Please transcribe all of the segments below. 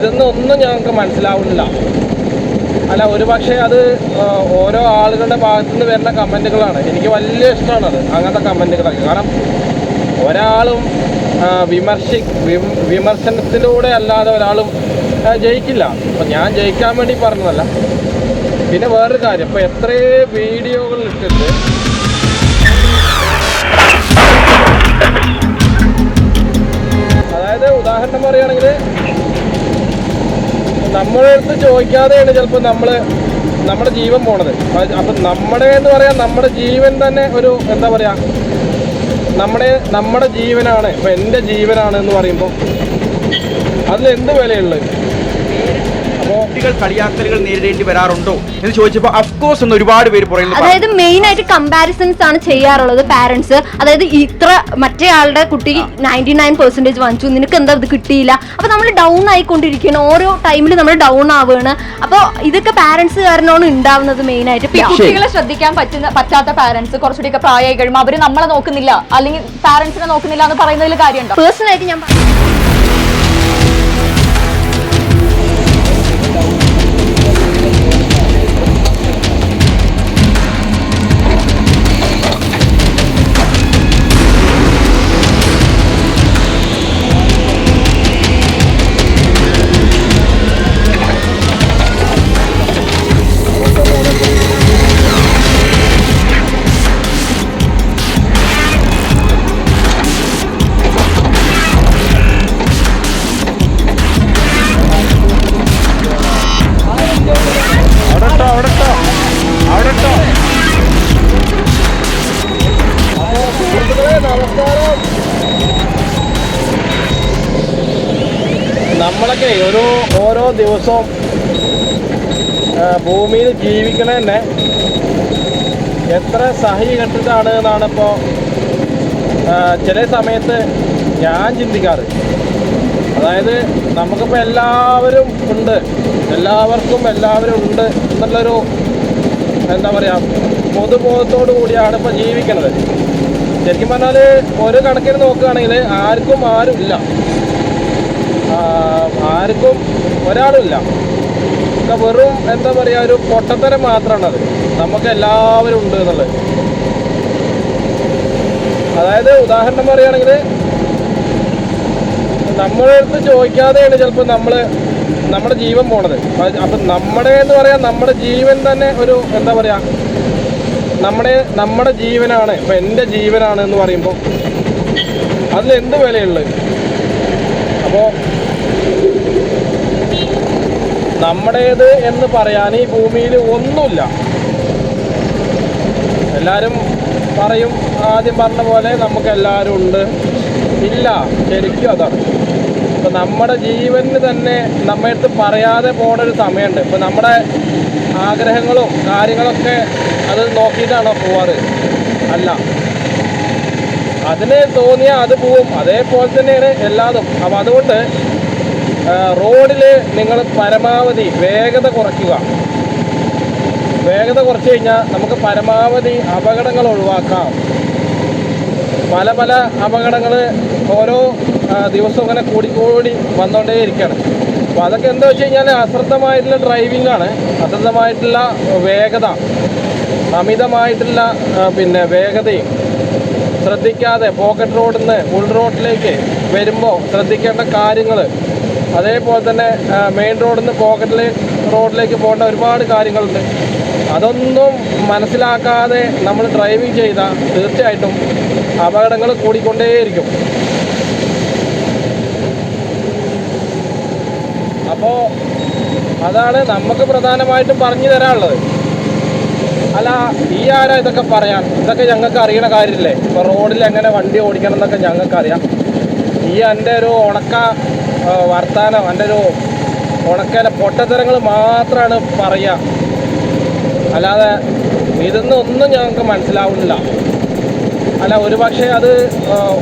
ഇതൊന്നും ഞങ്ങൾക്ക് മനസ്സിലാവുന്നില്ല. അല്ല ഒരു പക്ഷേ അത് ഓരോ ആളുകളുടെ ഭാഗത്തു നിന്ന് വരുന്ന കമന്റുകളാണ് എനിക്ക് വലിയ ഇഷ്ടമാണ് അത് അങ്ങനത്തെ കമന്റുകളൊക്കെ കാരണം ഒരാളും വിമർശി വിമർശനത്തിലൂടെ അല്ലാതെ ഒരാളും ജയിക്കില്ല. അപ്പം ഞാൻ ജയിക്കാൻ വേണ്ടി പറഞ്ഞതല്ല. പിന്നെ വേറൊരു കാര്യം. ഇപ്പോൾ എത്രയേ വീഡിയോകൾ ഇട്ടിട്ട് അതായത് ഉദാഹരണം പറയുകയാണെങ്കിൽ നമ്മുടെ അടുത്ത് ചോദിക്കാതെയാണ് ചിലപ്പോൾ നമ്മൾ നമ്മുടെ ജീവൻ പോണത്. അപ്പം നമ്മുടെ എന്ന് പറയാൻ നമ്മുടെ ജീവൻ തന്നെ ഒരു എന്താ പറയുക നമ്മുടെ നമ്മുടെ ജീവനാണ്. ഇപ്പം എന്റെ ജീവനാണ് എന്ന് പറയുമ്പോൾ അതിൽ എന്ത് വിലയുള്ളത് കുട്ടികൾ കളിയാക്കലുകൾ നേരിടേണ്ടി വരാറുണ്ടോ എന്ന് ചോദിച്ചപ്പോൾ അഫ്കോഴ്സ് എന്ന് ഒരുപാട് പേര് പറയുന്നു അതായത് മെയിൻ ആയിട്ട് കമ്പാരിസൺസ് ആണ് ചെയ്യാറുള്ളത് പാരന്റ്സ് അതായത് ഇത്ര മറ്റേ ആളുടെ കുട്ടി നയന്റി നയൻ പെർസെന്റേജ് വാങ്ങിച്ചു. നിനക്ക് എന്താ ഇത് കിട്ടിയില്ല? അപ്പൊ നമ്മൾ ഡൗൺ ആയിക്കൊണ്ടിരിക്കുകയാണ്. ഓരോ ടൈമിൽ നമ്മൾ ഡൗൺ ആവുകയാണ്. അപ്പോൾ ഇതൊക്കെ പാരന്റ്സ് കാരണമാണ് ഉണ്ടാവുന്നത് മെയിൻ ആയിട്ട്. കുട്ടികളെ ശ്രദ്ധിക്കാൻ പറ്റുന്ന പറ്റാത്ത പാരന്റ്സ് കുറച്ചുകൂടി പ്രായമായി കഴിയുമ്പോൾ അവർ നമ്മളെ നോക്കുന്നില്ല. അല്ലെങ്കിൽ പാരന്റ്സിനെ നോക്കുന്നില്ല എന്ന് പറയുന്നതിൽ കാര്യമുണ്ടോ? പേഴ്സണലായിട്ട് ഞാൻ നമ്മളൊക്കെ ഒരു ഓരോ ദിവസവും ഭൂമിയിൽ ജീവിക്കണ തന്നെ എത്ര സഹി കെട്ടിട്ടാണ് എന്നാണ് ഇപ്പോൾ ചില സമയത്ത് ഞാൻ ചിന്തിക്കാറ്. അതായത് നമുക്കിപ്പോൾ എല്ലാവരും ഉണ്ട് എല്ലാവർക്കും എല്ലാവരും ഉണ്ട് എന്നുള്ളൊരു എന്താ പറയുക പൊതുബോധത്തോടു കൂടിയാണ് ഇപ്പോൾ ജീവിക്കുന്നത് ശരിക്കും പറഞ്ഞാൽ ഒരു കണക്കിന് നോക്കുകയാണെങ്കിൽ ആർക്കും ആരും ഇല്ല. ആർക്കും ഒരാളുമില്ല. ഒക്കെ വെറും എന്താ പറയുക ഒരു പൊട്ടത്തരം മാത്രമാണ് അത് നമുക്ക് എല്ലാവരും ഉണ്ട് എന്നുള്ളത്. അതായത് ഉദാഹരണം പറയുകയാണെങ്കിൽ നമ്മളെ അടുത്ത് ചോദിക്കാതെയാണ് ചിലപ്പോൾ നമ്മൾ നമ്മുടെ ജീവൻ പോണത്. അപ്പം നമ്മുടെ എന്ന് പറയാൻ നമ്മുടെ ജീവൻ തന്നെ ഒരു എന്താ പറയുക നമ്മുടെ നമ്മുടെ ജീവനാണ്. ഇപ്പം എന്റെ ജീവനാണ് എന്ന് പറയുമ്പോൾ അതിൽ എന്ത് വിലയുള്ളത്? അപ്പോൾ നമ്മുടേത് എന്ന് പറയാൻ ഈ ഭൂമിയിൽ ഒന്നുമില്ല. എല്ലാവരും പറയും ആദ്യം പറഞ്ഞ പോലെ നമുക്ക് എല്ലാവരും ഉണ്ട്. ഇല്ല ശരിക്കും അതാണ്. ഇപ്പം നമ്മുടെ ജീവന് തന്നെ നമ്മടുത്ത് പറയാതെ പോണ ഒരു സമയമുണ്ട്. ഇപ്പം നമ്മുടെ ആഗ്രഹങ്ങളും കാര്യങ്ങളൊക്കെ അത് നോക്കിയിട്ടാണോ പോവാറ്? അല്ല. അതിന് തോന്നിയാൽ അത് പോവും. അതേപോലെ തന്നെയാണ് എല്ലാതും. അപ്പം അതുകൊണ്ട് റോഡിൽ നിങ്ങൾ പരമാവധി വേഗത കുറയ്ക്കുക. വേഗത കുറച്ച് കഴിഞ്ഞാൽ നമുക്ക് പരമാവധി അപകടങ്ങൾ ഒഴിവാക്കാം. പല പല അപകടങ്ങൾ ഓരോ ദിവസവും ഇങ്ങനെ കൂടിക്കൂടി വന്നുകൊണ്ടേയിരിക്കുകയാണ് അപ്പോൾ അതൊക്കെ എന്താ വെച്ച് കഴിഞ്ഞാൽ അശ്രദ്ധമായിട്ടുള്ള ഡ്രൈവിംഗ് ആണ്. അശ്രദ്ധമായിട്ടുള്ള വേഗത. അമിതമായിട്ടുള്ള പിന്നെ വേഗതയും. ശ്രദ്ധിക്കാതെ പോക്കറ്റ് റോഡിൽ നിന്ന് ഉൾ റോഡിലേക്ക് വരുമ്പോൾ ശ്രദ്ധിക്കേണ്ട കാര്യങ്ങൾ അതേപോലെ തന്നെ മെയിൻ റോഡിൽ നിന്ന് പോക്കറ്റിൽ റോഡിലേക്ക് പോകേണ്ട ഒരുപാട് കാര്യങ്ങളുണ്ട്. അതൊന്നും മനസ്സിലാക്കാതെ നമ്മൾ ഡ്രൈവിംഗ് ചെയ്താൽ തീർച്ചയായിട്ടും അപകടങ്ങൾ കൂടിക്കൊണ്ടേയിരിക്കും. അപ്പോൾ അതാണ് നമുക്ക് പ്രധാനമായിട്ടും പറഞ്ഞു തരാനുള്ളത്. അല്ല ഈ ആരാ ഇതൊക്കെ പറയാൻ? ഇതൊക്കെ ഞങ്ങൾക്ക് അറിയണ കാര്യമില്ലേ? ഇപ്പോൾ റോഡിൽ എങ്ങനെ വണ്ടി ഓടിക്കണം എന്നൊക്കെ ഞങ്ങൾക്കറിയാം. ഈ എന്റെ ഒരു ഉണക്ക വർത്താനം എന്റെ ഒരു ഉണക്കല പൊട്ടത്തരങ്ങൾ മാത്രമാണ് പറയുക അല്ലാതെ ഇതൊന്നും ഒന്നും ഞങ്ങൾക്ക് മനസ്സിലാവുന്നില്ല. അല്ല ഒരു പക്ഷേ അത്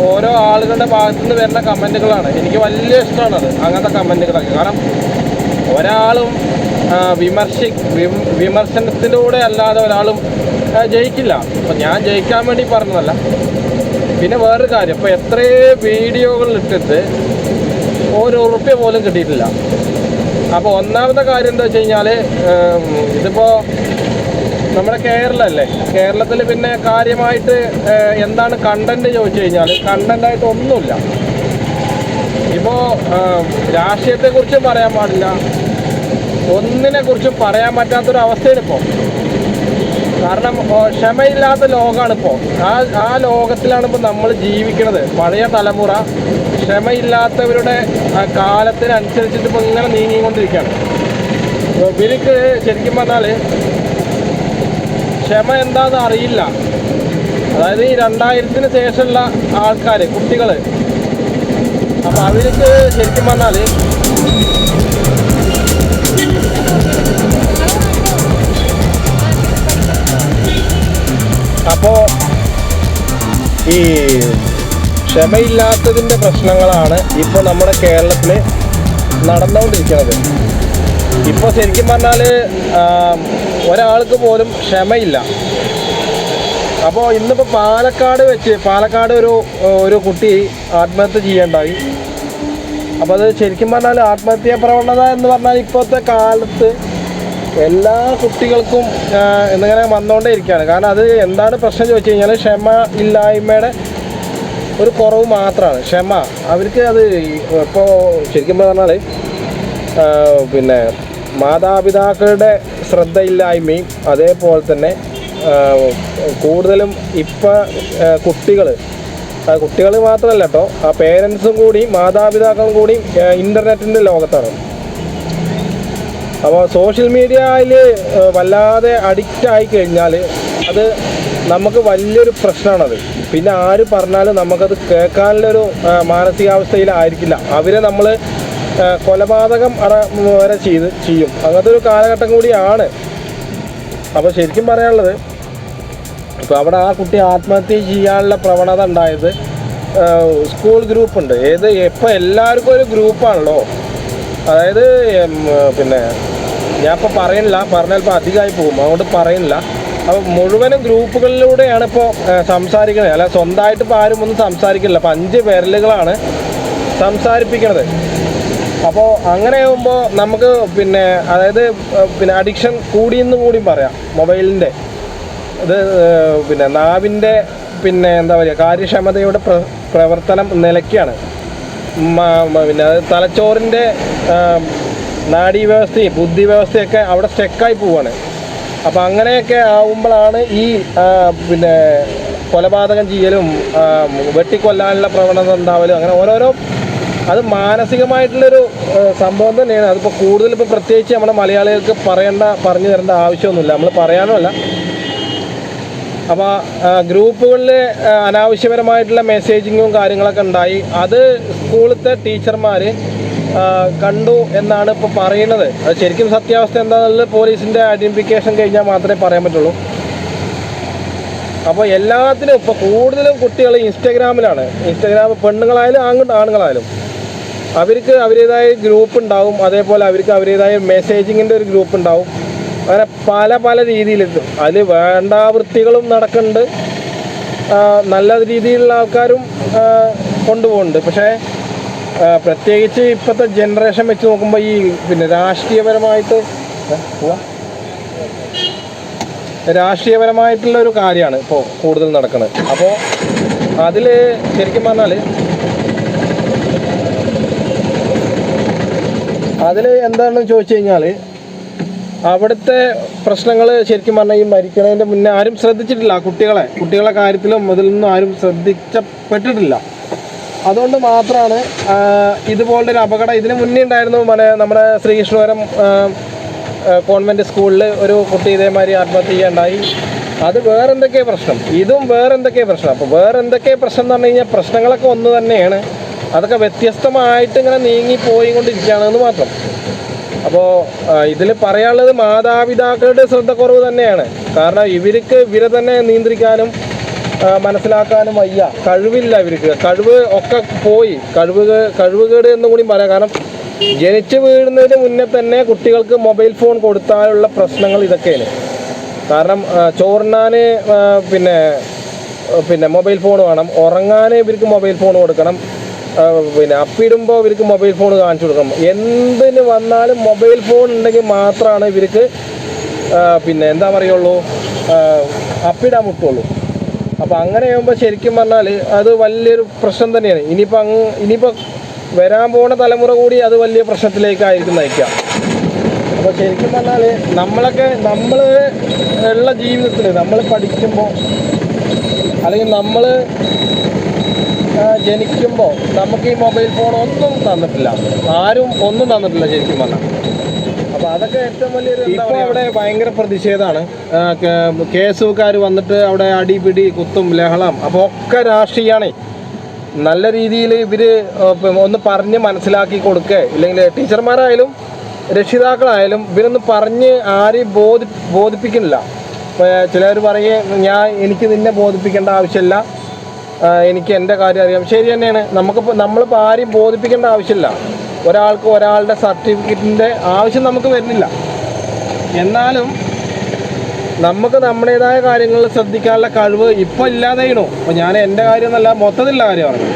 ഓരോ ആളുകളുടെ ഭാഗത്തു നിന്ന് വരുന്ന കമന്റുകളാണ്. എനിക്ക് വലിയ ഇഷ്ടമാണ് അത് അങ്ങനത്തെ കമന്റുകളൊക്കെ. കാരണം ഒരാളും വിമർശി വിമർശനത്തിലൂടെ അല്ലാതെ ഒരാളും ജയിക്കില്ല. അപ്പം ഞാൻ ജയിക്കാൻ വേണ്ടി പറഞ്ഞതല്ല. പിന്നെ വേറൊരു കാര്യം. ഇപ്പോൾ എത്രയോ വീഡിയോകൾ ഇട്ടിട്ട് ഒരു ഉറുപ്പ്യ പോലും കിട്ടിയിട്ടില്ല. അപ്പോൾ ഒന്നാമത്തെ കാര്യം എന്താ വെച്ച് കഴിഞ്ഞാൽ ഇതിപ്പോൾ നമ്മുടെ കേരളമല്ലേ കേരളത്തിൽ പിന്നെ കാര്യമായിട്ട് എന്താണ് കണ്ടന്റ് ചോദിച്ചു കഴിഞ്ഞാൽ കണ്ടന്റായിട്ട് ഒന്നുമില്ല. ഇപ്പോൾ രാഷ്ട്രീയത്തെക്കുറിച്ചും പറയാൻ പാടില്ല. ഒന്നിനെ കുറിച്ചും പറയാൻ പറ്റാത്തൊരവസ്ഥയാണ് ഇപ്പോൾ കാരണം ക്ഷമയില്ലാത്ത ലോകമാണ് ഇപ്പോൾ ആ ആ ലോകത്തിലാണ് ഇപ്പോൾ നമ്മൾ ജീവിക്കുന്നത് പഴയ തലമുറ ക്ഷമയില്ലാത്തവരുടെ കാലത്തിനനുസരിച്ചിട്ട് ഇപ്പോൾ ഇങ്ങനെ നീങ്ങിക്കൊണ്ടിരിക്കുകയാണ് വിലക്ക് ശരിക്കും പറഞ്ഞാൽ ക്ഷമ എന്താണെന്ന് അറിയില്ല. അതായത് ഈ രണ്ടായിരത്തിന് ശേഷമുള്ള ആൾക്കാർ കുട്ടികൾ അപ്പോൾ അവർക്ക് ശരിക്കും പറഞ്ഞാൽ ഈ ക്ഷമയില്ലാത്തതിന്റെ പ്രശ്നങ്ങളാണ് ഇപ്പോൾ നമ്മുടെ കേരളത്തിൽ നടന്നുകൊണ്ടിരിക്കുന്നത് ഇപ്പോൾ ശരിക്കും പറഞ്ഞാൽ ഒരാൾക്ക് പോലും ക്ഷമയില്ല. അപ്പോൾ ഇന്നിപ്പോൾ പാലക്കാട് വെച്ച് പാലക്കാട് ഒരു ഒരു കുട്ടി ആത്മഹത്യ ചെയ്യേണ്ടായി. അപ്പോൾ അത് ശരിക്കും പറഞ്ഞാൽ ആത്മഹത്യാ പ്രവണത എന്ന് പറഞ്ഞാൽ ഇപ്പോഴത്തെ കാലത്ത് എല്ലാ കുട്ടികൾക്കും എന്നിങ്ങനെ വന്നുകൊണ്ടേ ഇരിക്കുകയാണ് കാരണം അത് എന്താണ് പ്രശ്നം ചോദിച്ചു കഴിഞ്ഞാൽ ക്ഷമ ഇല്ലായ്മയുടെ ഒരു കുറവ് മാത്രമാണ് ക്ഷമ. അവർക്ക് അത് ഇപ്പോൾ ശരിക്കും പറഞ്ഞാൽ പിന്നെ മാതാപിതാക്കളുടെ ശ്രദ്ധയില്ലായ്മയും അതേപോലെ തന്നെ കൂടുതലും ഇപ്പം കുട്ടികൾ കുട്ടികൾ മാത്രമല്ല കേട്ടോ ആ പേരൻസും കൂടി മാതാപിതാക്കളും കൂടി ഇന്റർനെറ്റിന്റെ ലോകത്താണ്. അപ്പോൾ സോഷ്യൽ മീഡിയയിൽ വല്ലാതെ അഡിക്റ്റ് ആയി കഴിഞ്ഞാൽ അത് നമുക്ക് വലിയൊരു പ്രശ്നമാണത്. പിന്നെ ആര് പറഞ്ഞാലും നമുക്കത് കേൾക്കാനുള്ളൊരു മാനസികാവസ്ഥയിലായിരിക്കില്ല അവരെ നമ്മൾ കൊലപാതകം വരെ ചെയ്ത് ചെയ്യും. അങ്ങനത്തെ ഒരു കാലഘട്ടം കൂടിയാണ്. അപ്പോൾ ശരിക്കും പറയാനുള്ളത് ഇപ്പോൾ അവിടെ ആ കുട്ടി ആത്മഹത്യ ചെയ്യാനുള്ള പ്രവണത ഉണ്ടായത് സ്കൂൾ ഗ്രൂപ്പുണ്ട് ഏത് ഇപ്പോൾ എല്ലാവർക്കും ഒരു ഗ്രൂപ്പാണല്ലോ അതായത് പിന്നെ ഞാൻ ഇപ്പോൾ പറയുന്നില്ല പറഞ്ഞാൽ ഇപ്പോൾ അധികമായി പോകും. അതുകൊണ്ട് പറയുന്നില്ല. അപ്പോൾ മുഴുവനും ഗ്രൂപ്പുകളിലൂടെയാണ് ഇപ്പോൾ സംസാരിക്കുന്നത്. അല്ല സ്വന്തമായിട്ട് ഇപ്പോൾ ആരും ഒന്നും സംസാരിക്കില്ല അപ്പോൾ അഞ്ച് വിരലുകളാണ് സംസാരിപ്പിക്കുന്നത്. അപ്പോൾ അങ്ങനെ ആകുമ്പോൾ നമുക്ക് പിന്നെ അതായത് പിന്നെ അഡിക്ഷൻ കൂടിയെന്ന് കൂടിയും പറയാം. മൊബൈലിന്റെ ഇത് പിന്നെ നാവിന്റെ പിന്നെ എന്താ പറയുക കാര്യക്ഷമതയുടെ പ്ര പ്രവർത്തനം നിലയ്ക്കാണ്. പിന്നെ തലച്ചോറിന്റെ നാഡീ നാഡീവ്യവസ്ഥയും ബുദ്ധി വ്യവസ്ഥയൊക്കെ അവിടെ സ്റ്റെക്കായി പോവാണ്. അപ്പോൾ അങ്ങനെയൊക്കെ ആവുമ്പോഴാണ് ഈ പിന്നെ കൊലപാതകം ചെയ്യലും വെട്ടിക്കൊല്ലാനുള്ള പ്രവണത ഉണ്ടാവലും അങ്ങനെ ഓരോരോ അത് മാനസികമായിട്ടുള്ളൊരു സംഭവം തന്നെയാണ്. അതിപ്പോൾ കൂടുതൽ ഇപ്പോൾ പ്രത്യേകിച്ച് നമ്മുടെ മലയാളികൾക്ക് പറയേണ്ട പറഞ്ഞു തരേണ്ട ആവശ്യമൊന്നുമില്ല. നമ്മൾ പറയാനുമല്ല. അപ്പോൾ ഗ്രൂപ്പുകളിൽ അനാവശ്യപരമായിട്ടുള്ള മെസ്സേജിങ്ങും കാര്യങ്ങളൊക്കെ ഉണ്ടായി. അത് സ്കൂളിലത്തെ ടീച്ചർമാർ കണ്ടു എന്നാണ് ഇപ്പോൾ പറയുന്നത്. അത് ശരിക്കും സത്യാവസ്ഥ എന്താണെന്നുള്ളത് പോലീസിന്റെ ഐഡന്റിഫിക്കേഷൻ കഴിഞ്ഞാൽ മാത്രമേ പറയാൻ പറ്റുള്ളൂ. അപ്പോൾ എല്ലാത്തിനും ഇപ്പോൾ കൂടുതലും കുട്ടികൾ ഇൻസ്റ്റഗ്രാമിലാണ്. ഇൻസ്റ്റഗ്രാം പെണ്ണുങ്ങളായാലും ആണുങ്ങൾ ആണുങ്ങളായാലും. അവർക്ക് അവരുടേതായ ഗ്രൂപ്പ് ഉണ്ടാവും. അതേപോലെ അവർക്ക് അവരുടേതായ മെസ്സേജിങ്ങിന്റെ ഒരു ഗ്രൂപ്പ് ഉണ്ടാവും. അങ്ങനെ പല പല രീതിയിലെത്തും അതിൽ വേണ്ടാവൃത്തികളും നടക്കുന്നുണ്ട്. നല്ല രീതിയിലുള്ള ആൾക്കാരും കൊണ്ടുപോകുന്നുണ്ട്. പക്ഷേ പ്രത്യേകിച്ച് ഇപ്പോഴത്തെ ജനറേഷൻ വെച്ച് നോക്കുമ്പോൾ ഈ പിന്നെ രാഷ്ട്രീയപരമായിട്ട് രാഷ്ട്രീയപരമായിട്ടുള്ള ഒരു കാര്യമാണ് ഇപ്പോൾ കൂടുതൽ നടക്കുന്നത് അപ്പോൾ അതിൽ ശരിക്കും പറഞ്ഞാൽ അതിൽ എന്താണെന്ന് ചോദിച്ചു കഴിഞ്ഞാൽ അവിടുത്തെ പ്രശ്നങ്ങൾ ശരിക്കും പറഞ്ഞാൽ ഈ മരിക്കണതിന്റെ മുന്നേ ആരും ശ്രദ്ധിച്ചിട്ടില്ല. കുട്ടികളെ കുട്ടികളെ കാര്യത്തിലും ഇതിലൊന്നും ആരും ശ്രദ്ധിച്ചപ്പെട്ടിട്ടില്ല അതുകൊണ്ട് മാത്രമാണ് ഇതുപോലൊരു ഒരു അപകടം ഇതിന് മുന്നേ ഉണ്ടായിരുന്നു. മന നമ്മുടെ ശ്രീകൃഷ്ണപുരം കോൺവെന്റ് സ്കൂളിൽ ഒരു കുട്ടി ഇതേമാതിരി ആത്മഹത്യ ചെയ്യാണ്ടായി. അത് വേറെ എന്തൊക്കെ പ്രശ്നം. ഇതും വേറെ എന്തൊക്കെ പ്രശ്നം. അപ്പോൾ വേറെ എന്തൊക്കെ പ്രശ്നം എന്ന് പറഞ്ഞു കഴിഞ്ഞാൽ പ്രശ്നങ്ങളൊക്കെ ഒന്ന് തന്നെയാണ്. അതൊക്കെ വ്യത്യസ്തമായിട്ട് ഇങ്ങനെ നീങ്ങി പോയിക്കൊണ്ടിരിക്കുകയാണെന്ന് മാത്രം. അപ്പോൾ ഇതിൽ പറയാനുള്ളത് മാതാപിതാക്കളുടെ ശ്രദ്ധക്കുറവ് തന്നെയാണ്. കാരണം ഇവർക്ക് ഇവരെ തന്നെ നിയന്ത്രിക്കാനും മനസ്സിലാക്കാനും വയ്യ. കഴിവില്ല ഇവർക്ക്. കഴിവ് ഒക്കെ പോയി. കഴിവ് കഴിവുകേട് എന്നും കൂടി പറയാം. കാരണം ജനിച്ചു വീഴുന്നതിന് മുന്നേ തന്നെ കുട്ടികൾക്ക് മൊബൈൽ ഫോൺ കൊടുത്താലുള്ള പ്രശ്നങ്ങൾ ഇതൊക്കെയാണ്. കാരണം ആ, പിന്നെ പിന്നെ മൊബൈൽ ഫോൺ വേണം. ഉറങ്ങാൻ ഇവർക്ക് മൊബൈൽ ഫോൺ കൊടുക്കണം. പിന്നെ അപ്പിടുമ്പോൾ ഇവർക്ക് മൊബൈൽ ഫോൺ കാണിച്ചു കൊടുക്കണം. എന്തിന് വന്നാലും മൊബൈൽ ഫോൺ ഉണ്ടെങ്കിൽ മാത്രമാണ് ഇവർക്ക് പിന്നെ എന്താ പറയുള്ളൂ അപ്പിടാൻ മുട്ടുള്ളൂ അപ്പോൾ അങ്ങനെ ആകുമ്പോൾ ശരിക്കും പറഞ്ഞാൽ അത് വലിയൊരു പ്രശ്നം തന്നെയാണ്. ഇനിയിപ്പോൾ അങ്ങ് ഇനിയിപ്പോൾ വരാൻ പോകുന്ന തലമുറ കൂടി അത് വലിയ പ്രശ്നത്തിലേക്കായിരിക്കും നയിക്കുക അപ്പോൾ ശരിക്കും പറഞ്ഞാൽ നമ്മളൊക്കെ നമ്മൾ ഉള്ള ജീവിതത്തിൽ നമ്മൾ പഠിക്കുമ്പോൾ അല്ലെങ്കിൽ നമ്മൾ ജനിക്കുമ്പോൾ നമുക്ക് ഈ മൊബൈൽ ഫോൺ ഒന്നും തന്നിട്ടില്ല. ആരും ഒന്നും തന്നിട്ടില്ല ശരിക്കും പറഞ്ഞാൽ അപ്പോൾ അതൊക്കെ ഏറ്റവും വലിയൊരു ഇപ്പോൾ അവിടെ ഭയങ്കര പ്രതിഷേധമാണ് കേസുകാർ വന്നിട്ട് അവിടെ അടിപിടി കുത്തും ലഹളം അപ്പോൾ ഒക്കെ രാഷ്ട്രീയമാണേ നല്ല രീതിയിൽ ഇവർ ഒന്ന് പറഞ്ഞ് മനസ്സിലാക്കി കൊടുക്കുക ഇല്ലെങ്കിൽ ടീച്ചർമാരായാലും രക്ഷിതാക്കളായാലും ഇവരൊന്ന് പറഞ്ഞ് ആരെയും ബോധി ബോധിപ്പിക്കുന്നില്ല. ചിലർ പറയേ ഞാൻ എനിക്ക് നിന്നെ ബോധിപ്പിക്കേണ്ട ആവശ്യമില്ല. എനിക്ക് എന്റെ കാര്യം അറിയാം. ശരി തന്നെയാണ്. നമുക്കിപ്പോൾ നമ്മളിപ്പോൾ ആരെയും ബോധിപ്പിക്കേണ്ട ആവശ്യമില്ല. ഒരാൾക്ക് ഒരാളുടെ സർട്ടിഫിക്കറ്റിന്റെ ആവശ്യം നമുക്ക് വരുന്നില്ല. എന്നാലും നമുക്ക് നമ്മുടേതായ കാര്യങ്ങളിൽ ശ്രദ്ധിക്കാനുള്ള കഴിവ് ഇപ്പം ഇല്ലാതെയണോ അപ്പോൾ ഞാൻ എന്റെ കാര്യം എന്നല്ല മൊത്തത്തിലുള്ള കാര്യം പറഞ്ഞു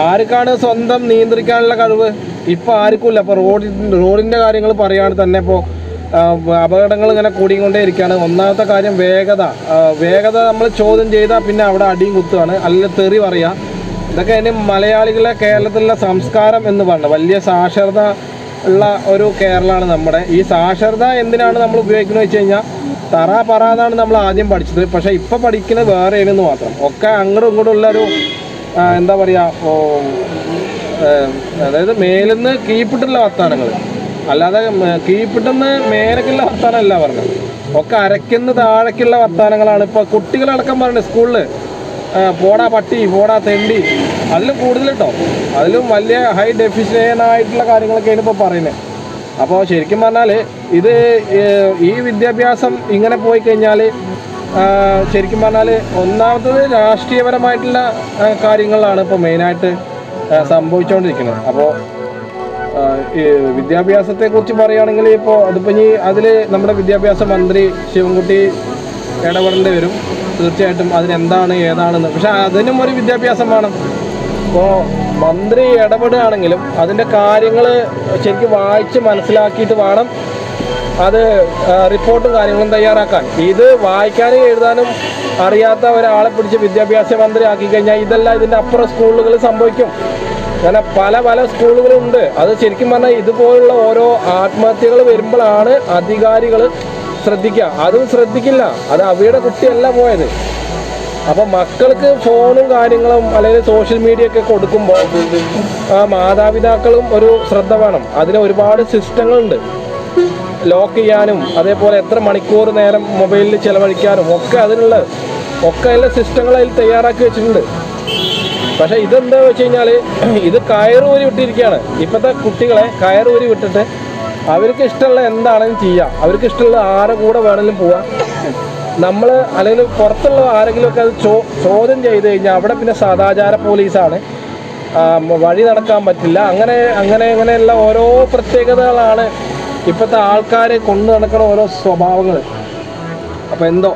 ആർക്കാണ് സ്വന്തം നിയന്ത്രിക്കാനുള്ള കഴിവ്? ഇപ്പം ആർക്കുമില്ല. ഇപ്പോൾ റോഡിൻ റോഡിന്റെ കാര്യങ്ങൾ പറയുകയാണെങ്കിൽ തന്നെ ഇപ്പോൾ അപകടങ്ങൾ ഇങ്ങനെ കൂടിക്കൊണ്ടേ ഇരിക്കുകയാണ്. ഒന്നാമത്തെ കാര്യം വേഗത. വേഗത നമ്മൾ ചോദ്യം ചെയ്താൽ പിന്നെ അവിടെ അടിയും കുത്തുകയാണ് അല്ല തെറി പറയുക ഇതൊക്കെ ഇനി മലയാളികളെ കേരളത്തിലുള്ള സംസ്കാരം എന്ന് പറയുന്നത് വലിയ സാക്ഷരത ഉള്ള ഒരു കേരളമാണ് നമ്മുടെ. ഈ സാക്ഷരത എന്തിനാണ് നമ്മൾ ഉപയോഗിക്കുന്നത് വെച്ച് കഴിഞ്ഞാൽ തറ പറ എന്നാണ് നമ്മൾ ആദ്യം പഠിച്ചത്. പക്ഷേ ഇപ്പം പഠിക്കുന്നത് വേറെയാണെന്ന് മാത്രം. ഒക്കെ അങ്ങോട്ടും ഇങ്ങോട്ടും ഉള്ളൊരു എന്താ പറയുക അതായത് മേലിന്ന് കീപ്പിട്ടുള്ള വർത്താനങ്ങൾ അല്ലാതെ കീഴ്പിട്ടുന്ന മേലക്കുള്ള വർത്താനമല്ല പറഞ്ഞത്. ഒക്കെ അരയ്ക്കുന്ന താഴേക്കുള്ള വർത്താനങ്ങളാണ്. ഇപ്പോൾ കുട്ടികളടക്കം പറയുന്നത് സ്കൂളിൽ പോടാ പട്ടി പോടാ തെണ്ടി. അതിലും കൂടുതൽ കേട്ടോ അതിലും വലിയ ഹൈ ഡെഫിഷ്യൻ ആയിട്ടുള്ള കാര്യങ്ങളൊക്കെയാണ് ഇപ്പോൾ പറയുന്നത് അപ്പോൾ ശരിക്കും പറഞ്ഞാൽ ഇത് ഈ വിദ്യാഭ്യാസം ഇങ്ങനെ പോയി കഴിഞ്ഞാൽ ശരിക്കും പറഞ്ഞാൽ ഒന്നാമത്തത് രാഷ്ട്രീയപരമായിട്ടുള്ള കാര്യങ്ങളാണ് ഇപ്പോൾ മെയിനായിട്ട് സംഭവിച്ചുകൊണ്ടിരിക്കുന്നത് അപ്പോൾ വിദ്യാഭ്യാസത്തെക്കുറിച്ച് പറയുകയാണെങ്കിൽ ഇപ്പോൾ അതിപ്പോൾ ഇനി അതിൽ നമ്മുടെ വിദ്യാഭ്യാസ മന്ത്രി ശിവൻകുട്ടി ഇടപെടേണ്ടി വരും. തീർച്ചയായിട്ടും അതിനെന്താണ് ഏതാണെന്ന്. പക്ഷെ അതിനും ഒരു വിദ്യാഭ്യാസം വേണം. ഇപ്പോൾ മന്ത്രി ഇടപെടുകയാണെങ്കിലും അതിന്റെ കാര്യങ്ങൾ ശരിക്കും വായിച്ച് മനസ്സിലാക്കിയിട്ട് വേണം അത് റിപ്പോർട്ടും കാര്യങ്ങളും തയ്യാറാക്കാൻ. ഇത് വായിക്കാനും എഴുതാനും അറിയാത്ത ഒരാളെ പിടിച്ച് വിദ്യാഭ്യാസ മന്ത്രി ആക്കി കഴിഞ്ഞാൽ ഇതെല്ലാം ഇതിന്റെ അപ്പുറം സ്കൂളുകൾ സംഭവിക്കും. അങ്ങനെ പല പല സ്കൂളുകളുണ്ട്. അത് ശരിക്കും പറഞ്ഞാൽ ഇതുപോലുള്ള ഓരോ ആത്മഹത്യകൾ വരുമ്പോഴാണ് അധികാരികൾ ശ്രദ്ധിക്കുക അതും ശ്രദ്ധിക്കില്ല. അത് അവയുടെ കുട്ടിയല്ല പോയത്. അപ്പൊ മക്കൾക്ക് ഫോണും കാര്യങ്ങളും അല്ലെങ്കിൽ സോഷ്യൽ മീഡിയ ഒക്കെ കൊടുക്കുമ്പോൾ ആ മാതാപിതാക്കളും ഒരു ശ്രദ്ധ വേണം. അതിന് ഒരുപാട് സിസ്റ്റങ്ങളുണ്ട്. ലോക്ക് ചെയ്യാനും അതേപോലെ എത്ര മണിക്കൂർ നേരം മൊബൈലിൽ ചെലവഴിക്കാനും ഒക്കെ അതിനുള്ള ഒക്കെ അതിന്റെ സിസ്റ്റങ്ങൾ അതിൽ തയ്യാറാക്കി വെച്ചിട്ടുണ്ട്. പക്ഷേ ഇതെന്താ വെച്ച് കഴിഞ്ഞാൽ ഇത് കയറൂരി വിട്ടിരിക്കുകയാണ്. ഇപ്പോഴത്തെ കുട്ടികളെ കയറൂരി വിട്ടിട്ട് അവർക്ക് ഇഷ്ടമുള്ള എന്താണെങ്കിലും ചെയ്യാം. അവർക്ക് ഇഷ്ടമുള്ള ആരെ കൂടെ വേണമെങ്കിലും പോവാം. നമ്മൾ അല്ലെങ്കിൽ പുറത്തുള്ള ആരെങ്കിലുമൊക്കെ അത് ചോ ചോദ്യം ചെയ്ത് കഴിഞ്ഞാൽ അവിടെ പിന്നെ സദാചാര പോലീസാണ്. വഴി നടക്കാൻ പറ്റില്ല. അങ്ങനെ അങ്ങനെ അങ്ങനെയുള്ള ഓരോ പ്രത്യേകതകളാണ് ഇപ്പോഴത്തെ ആൾക്കാരെ കൊണ്ടു നടക്കുന്ന ഓരോ സ്വഭാവങ്ങൾ അപ്പോൾ എന്തോ?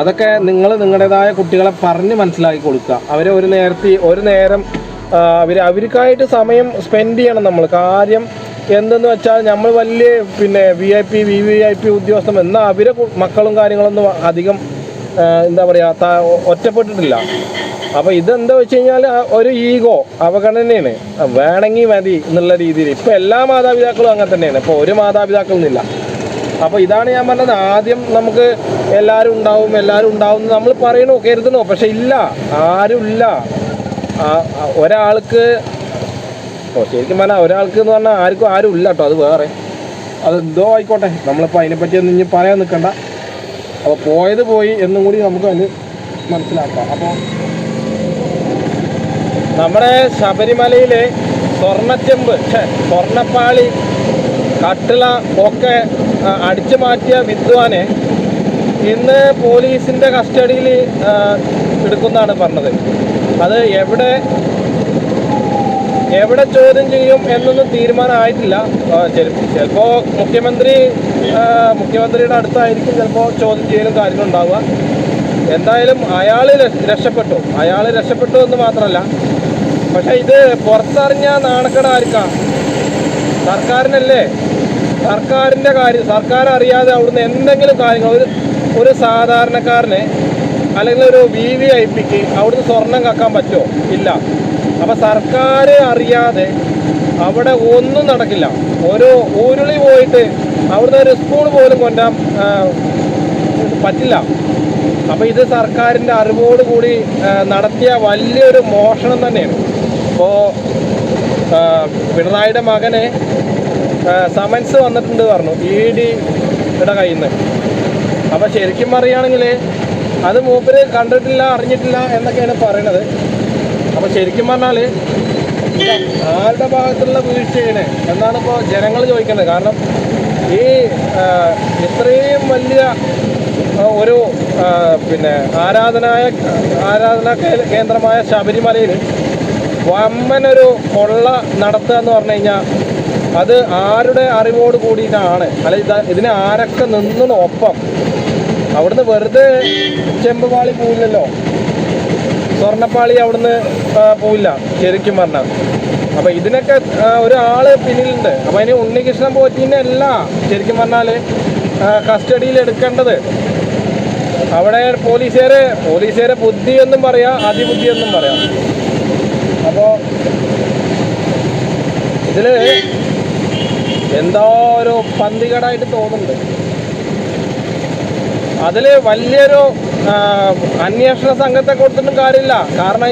അതൊക്കെ നിങ്ങൾ നിങ്ങളുടേതായ കുട്ടികളെ പറഞ്ഞ് മനസ്സിലാക്കി കൊടുക്കുക. അവരെ ഒരു നേരത്തെ ഒരു നേരം അവർ അവർക്കായിട്ട് സമയം സ്പെൻഡ് ചെയ്യണം നമ്മൾ. കാര്യം എന്തെന്ന് വെച്ചാൽ നമ്മൾ വലിയ പിന്നെ V I P V V I P ഉദ്യോഗസ്ഥം എന്നാൽ അവരെ മക്കളും കാര്യങ്ങളൊന്നും അധികം എന്താ പറയുക ഒറ്റപ്പെട്ടിട്ടില്ല. അപ്പോൾ ഇതെന്താ വെച്ച് കഴിഞ്ഞാൽ ഒരു ഈഗോ അവഗണനയാണ് വേണമെങ്കിൽ മതി എന്നുള്ള രീതിയിൽ. ഇപ്പോൾ എല്ലാ മാതാപിതാക്കളും അങ്ങനെ തന്നെയാണ്. ഇപ്പോൾ ഒരു മാതാപിതാക്കളൊന്നുമില്ല. അപ്പോൾ ഇതാണ് ഞാൻ പറഞ്ഞത്. ആദ്യം നമുക്ക് എല്ലാവരും ഉണ്ടാവും എല്ലാവരും ഉണ്ടാവും നമ്മൾ പറയണോ? കരുതണോ? പക്ഷെ ഇല്ല. ആരും ഇല്ല. ഒരാൾക്ക് ഓ ശരിക്കും പറഞ്ഞാൽ ഒരാൾക്ക് എന്ന് പറഞ്ഞാൽ ആർക്കും ആരും ഇല്ല കേട്ടോ അത് വേറെ. അതെന്തോ ആയിക്കോട്ടെ. നമ്മളിപ്പോൾ അതിനെപ്പറ്റി ഒന്നും ഇനി പറയാൻ നിൽക്കണ്ട അപ്പോൾ പോയത് പോയി എന്നും കൂടി നമുക്ക് അതിൽ മനസ്സിലാക്കാം. അപ്പോൾ നമ്മുടെ ശബരിമലയിലെ സ്വർണച്ചെമ്പ് സ്വർണപ്പാളി കട്ടിള ഒക്കെ അടിച്ചു മാറ്റിയ വിദ്വാനെ ഇന്ന് പോലീസിന്റെ കസ്റ്റഡിയിൽ എടുക്കുന്നതാണ് പറഞ്ഞത്. അത് എവിടെ എവിടെ ചോദ്യം ചെയ്യും എന്നൊന്നും തീരുമാനമായിട്ടില്ല. ചിലപ്പോൾ മുഖ്യമന്ത്രി മുഖ്യമന്ത്രിയുടെ അടുത്തായിരിക്കും ചിലപ്പോൾ ചോദ്യം ചെയ്യലും കാര്യങ്ങളും ഉണ്ടാവുക. എന്തായാലും അയാൾ രക്ഷപ്പെട്ടു. അയാൾ രക്ഷപ്പെട്ടു എന്ന് മാത്രമല്ല പക്ഷേ ഇത് പുറത്തറിഞ്ഞ നാണക്കേട് ആർക്കാ? സർക്കാരിനല്ലേ? സർക്കാരിന്റെ കാര്യം സർക്കാർ അറിയാതെ അവിടുന്ന് എന്തെങ്കിലും കാര്യങ്ങൾ ഒരു ഒരു സാധാരണക്കാരനെ അല്ലെങ്കിൽ ഒരു വി വി ഐ പിക്ക് അവിടുന്ന് സ്വർണം കക്കാൻ പറ്റുമോ? ഇല്ല. അപ്പം സർക്കാർ അറിയാതെ അവിടെ ഒന്നും നടക്കില്ല. ഒരു ഉരുളി പോയിട്ട് അവിടുന്ന് ഒരു സ്പൂൺ പോലും കൊണ്ടാൻ പറ്റില്ല. അപ്പോൾ ഇത് സർക്കാരിന്റെ അറിവോട് കൂടി നടത്തിയ വലിയൊരു മോഷണം തന്നെയാണ്. അപ്പോൾ പിണറായിയുടെ മകന് സമൻസ് വന്നിട്ടുണ്ട് പറഞ്ഞു. ഇ ഡിയുടെ കയ്യിൽ നിന്ന് അപ്പോൾ ശരിക്കും പറയുകയാണെങ്കിൽ അത് മൂപ്പര് കണ്ടിട്ടില്ല അറിഞ്ഞിട്ടില്ല എന്നൊക്കെയാണ് പറയണത്. അപ്പോൾ ശരിക്കും പറഞ്ഞാൽ ആരുടെ ഭാഗത്തുള്ള വീഴ്ചയാണ് എന്നാണ് ഇപ്പോൾ ജനങ്ങൾ ചോദിക്കുന്നത്. കാരണം ഈ ഇത്രയും വലിയ ഒരു പിന്നെ ആരാധനായ ആരാധനാ കേന്ദ്രമായ ശബരിമലയിൽ വമ്മനൊരു കൊള്ള നടത്തുക എന്ന് പറഞ്ഞു കഴിഞ്ഞാൽ അത് ആരുടെ അറിവോട് കൂടിയിട്ടാണ്. അല്ല ഇത് ഇതിന് ആരൊക്കെ നിന്നു ഒപ്പം? അവിടുന്ന് വെറുതെ ചെമ്പുപാളി പോവില്ലല്ലോ? സ്വർണപ്പാളി അവിടുന്ന് പോവില്ല ശരിക്കും പറഞ്ഞാൽ അപ്പം ഇതിനൊക്കെ ഒരാൾ പിന്നിലുണ്ട്. അപ്പം അതിന് ഉണ്ണികൃഷ്ണൻ പോറ്റീനെ അല്ല ശരിക്കും പറഞ്ഞാൽ കസ്റ്റഡിയിൽ എടുക്കേണ്ടത്. അവിടെ പോലീസുകാരെ പോലീസുകാരെ ബുദ്ധി എന്നും പറയാം അതിബുദ്ധി എന്നും പറയാം. അപ്പോൾ ഇതിൽ എന്തോ ഒരു പന്തികടായിട്ട് തോന്നുന്നുണ്ട്. അതിൽ വലിയൊരു അന്വേഷണ സംഘത്തെ കൊടുത്തിട്ടും കാര്യമില്ല. കാരണം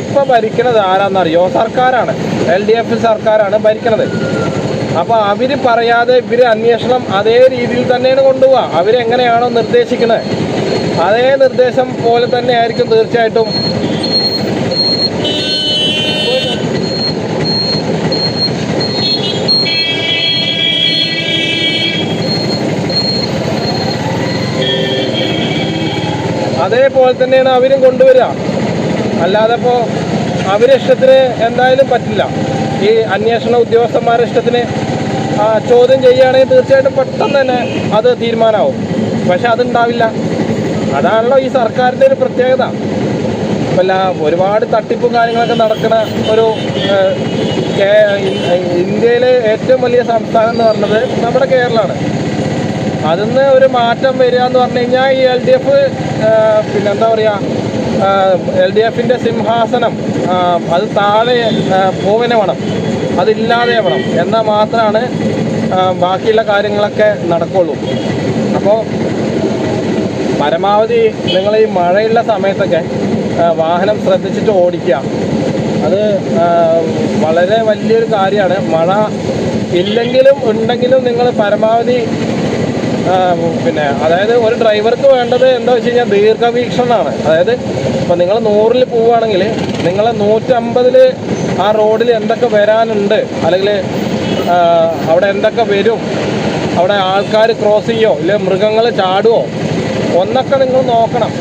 ഇപ്പൊ ഭരിക്കണത് ആരാന്നറിയോ സർക്കാരാണ്. എൽ ഡി എഫ് സർക്കാരാണ് ഭരിക്കണത്. അപ്പൊ അവർ പറയാതെ ഇവർ അന്വേഷണം അതേ രീതിയിൽ തന്നെയാണ് കൊണ്ടുപോവുക അവരെങ്ങനെയാണോ നിർദ്ദേശിക്കുന്നത് അതേ നിർദ്ദേശം പോലെ തന്നെ ആയിരിക്കും തീർച്ചയായിട്ടും അതേപോലെ തന്നെയാണ് അവരും കൊണ്ടുവരിക. അല്ലാതെ ഇപ്പോൾ അവരെ ഇഷ്ടത്തിന് എന്തായാലും പറ്റില്ല. ഈ അന്വേഷണ ഉദ്യോഗസ്ഥന്മാരുടെ ഇഷ്ടത്തിന് ചോദ്യം ചെയ്യുകയാണെങ്കിൽ തീർച്ചയായിട്ടും പെട്ടെന്ന് തന്നെ അത് തീരുമാനമാവും. പക്ഷെ അതുണ്ടാവില്ല. അതാണല്ലോ ഈ സർക്കാരിന്റെ ഒരു പ്രത്യേകത. അല്ല ഒരുപാട് തട്ടിപ്പും കാര്യങ്ങളൊക്കെ നടക്കുന്ന ഒരു ഇന്ത്യയിലെ ഏറ്റവും വലിയ സംസ്ഥാനം എന്ന് പറഞ്ഞത് നമ്മുടെ കേരളമാണ്. അതിന്ന് ഒരു മാറ്റം വരിക എന്ന് പറഞ്ഞു കഴിഞ്ഞാൽ ഈ എൽ ഡി എഫ് പിന്നെ എന്താ പറയുക എൽ ഡി എഫിന്റെ സിംഹാസനം അത് താഴെ പോവനെ വേണം. അതില്ലാതെ വേണം. എന്നാൽ മാത്രമാണ് ബാക്കിയുള്ള കാര്യങ്ങളൊക്കെ നടക്കുള്ളൂ. അപ്പോൾ പരമാവധി നിങ്ങൾ ഈ മഴയുള്ള സമയത്തൊക്കെ വാഹനം ശ്രദ്ധിച്ചിട്ട് ഓടിക്കുക. അത് വളരെ വലിയൊരു കാര്യമാണ്. മഴ ഇല്ലെങ്കിലും ഉണ്ടെങ്കിലും നിങ്ങൾ പരമാവധി പിന്നെ അതായത് ഒരു ഡ്രൈവർക്ക് വേണ്ടത് എന്താ വെച്ച് കഴിഞ്ഞാൽ ദീർഘവീക്ഷണമാണ്. അതായത് ഇപ്പം നിങ്ങൾ നൂറിൽ പോവുകയാണെങ്കിൽ നിങ്ങൾ നൂറ്റമ്പതിൽ ആ റോഡിൽ എന്തൊക്കെ വരാനുണ്ട്? അല്ലെങ്കിൽ അവിടെ എന്തൊക്കെ വരും? അവിടെ ആൾക്കാർ ക്രോസ് ചെയ്യോ? ഇല്ലെ മൃഗങ്ങൾ ചാടുമോ ഒന്നൊക്കെ നിങ്ങൾ നോക്കണം.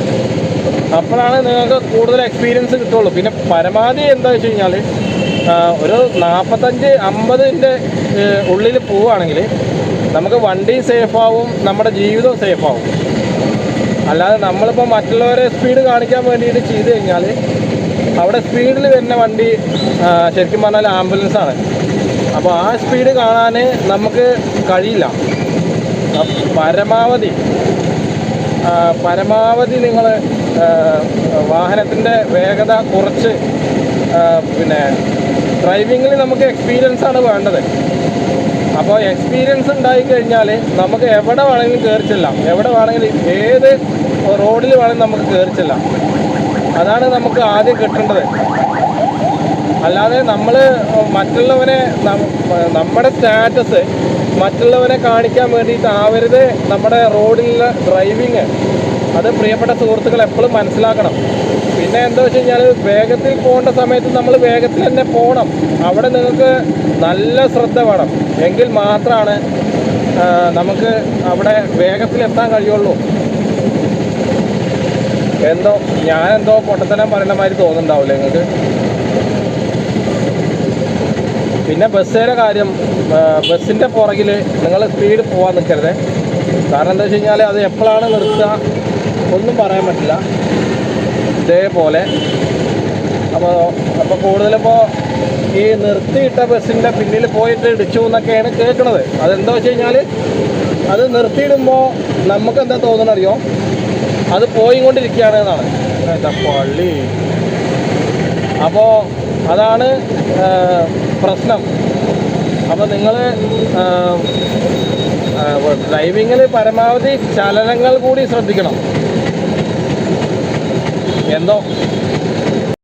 അപ്പോഴാണ് നിങ്ങൾക്ക് കൂടുതൽ എക്സ്പീരിയൻസ് കിട്ടുള്ളൂ. പിന്നെ പരമാവധി എന്താ വെച്ച് കഴിഞ്ഞാൽ ഒരു നാൽപ്പത്തഞ്ച് അമ്പതിന്റെ ഉള്ളിൽ പോവുകയാണെങ്കിൽ നമുക്ക് വണ്ടി സേഫാവും നമ്മുടെ ജീവിതവും സേഫാവും അല്ലാതെ നമ്മളിപ്പോൾ മറ്റുള്ളവരെ സ്പീഡ് കാണിക്കാൻ വേണ്ടിയിട്ട് ചെയ്തു കഴിഞ്ഞാൽ അവിടെ സ്പീഡിൽ വരുന്ന വണ്ടി ശരിക്കും പറഞ്ഞാൽ ആംബുലൻസ് ആണ്. അപ്പോൾ ആ സ്പീഡ് കാണാൻ നമുക്ക് കഴിയില്ല. പരമാവധി പരമാവധി നിങ്ങൾ വാഹനത്തിന്റെ വേഗത കുറച്ച് പിന്നെ ഡ്രൈവിങ്ങിൽ നമുക്ക് എക്സ്പീരിയൻസ് ആണ് വേണ്ടത്. അപ്പോൾ എക്സ്പീരിയൻസ് ഉണ്ടായി കഴിഞ്ഞാൽ നമുക്ക് എവിടെ വേണമെങ്കിലും കയറി ചെല്ലാം. എവിടെ വേണമെങ്കിലും ഏത് റോഡിൽ വേണമെങ്കിലും നമുക്ക് കയറി ചെല്ലാം. അതാണ് നമുക്ക് ആദ്യം കിട്ടേണ്ടത്. അല്ലാതെ നമ്മൾ മറ്റുള്ളവനെ നമ്മുടെ സ്റ്റാറ്റസ് മറ്റുള്ളവനെ കാണിക്കാൻ വേണ്ടിയിട്ടാവരുത് നമ്മുടെ റോഡിലുള്ള ഡ്രൈവിങ് അത് പ്രിയപ്പെട്ട സുഹൃത്തുക്കൾ എപ്പോഴും മനസ്സിലാക്കണം. പിന്നെ എന്താ വെച്ച് കഴിഞ്ഞാൽ വേഗത്തിൽ പോകേണ്ട സമയത്ത് നമ്മൾ വേഗത്തിൽ തന്നെ പോകണം അവിടെ നിങ്ങൾക്ക് നല്ല ശ്രദ്ധ വേണം. എങ്കിൽ മാത്രമാണ് നമുക്ക് അവിടെ വേഗത്തിൽ എത്താൻ കഴിയുള്ളൂ. എന്തോ ഞാനെന്തോ പൊട്ടത്തനം പറയുന്ന മാതിരി തോന്നുന്നുണ്ടാവില്ലേ നിങ്ങൾക്ക്? പിന്നെ ബസ്സുകാരുടെ കാര്യം ബസ്സിന്റെ പുറകിൽ നിങ്ങൾ സ്പീഡ് പോകാൻ നിൽക്കരുത്. കാരണം എന്താ വെച്ച് കഴിഞ്ഞാൽ അത് എപ്പോഴാണ് നിർത്തുക ഒന്നും പറയാൻ പറ്റില്ല. ഇതേപോലെ. അപ്പോൾ അപ്പോൾ കൂടുതലിപ്പോൾ ഈ നിർത്തിയിട്ട ബസ്സിന്റെ പിന്നിൽ പോയിട്ട് ഇടിച്ചു എന്നൊക്കെയാണ് കേൾക്കുന്നത്. അതെന്താ വെച്ച് കഴിഞ്ഞാൽ അത് നിർത്തിയിടുമ്പോൾ നമുക്ക് എന്താ തോന്നണറിയോ അത് പോയിക്കൊണ്ടിരിക്കുകയാണ് എന്നാണ്. എന്താ പള്ളി? അപ്പോൾ അതാണ് പ്രശ്നം. അപ്പോൾ നിങ്ങൾ ഡ്രൈവിങ്ങിൽ പരമാവധി ചലനങ്ങൾ കൂടി ശ്രദ്ധിക്കണം. എന്തോ?